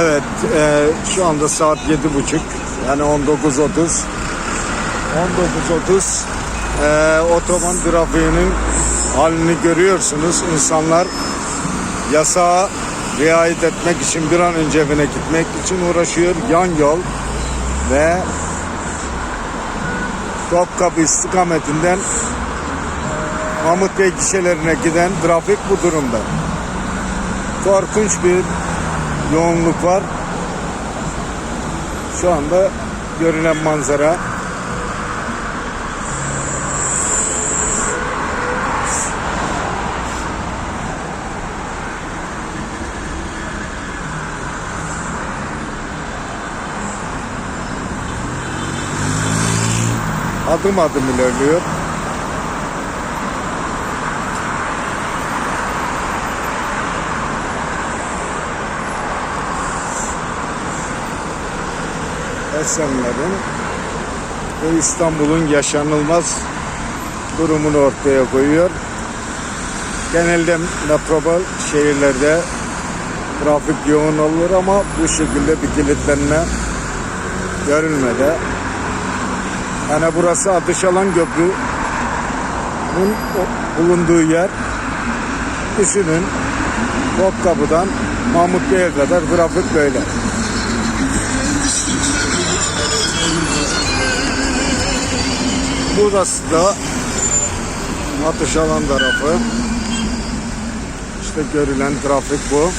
Evet, e, şu anda saat yedi buçuk. Yani 19.30. 19.30. E, otoban trafiğinin halini görüyorsunuz. İnsanlar yasağa riayet etmek için bir an önce evine gitmek için uğraşıyor. Yan yol ve Topkapı istikametinden Mahmut Bey gişelerine giden trafik bu durumda. Korkunç bir yoğunluk var. Şu anda görülen manzara. Adım adım ilerliyor. Esenler'in ve İstanbul'un yaşanılmaz durumunu ortaya koyuyor. Genelde metropol şehirlerde trafik yoğun olur ama bu şekilde bir kilitlenme görülmedi. Yani burası Atışalan Köprü'nün bulunduğu yer. Düşünün Topkapı'dan Mahmut Bey'e kadar trafik böyle. Burası da atış tarafı. İşte görülen trafik bu.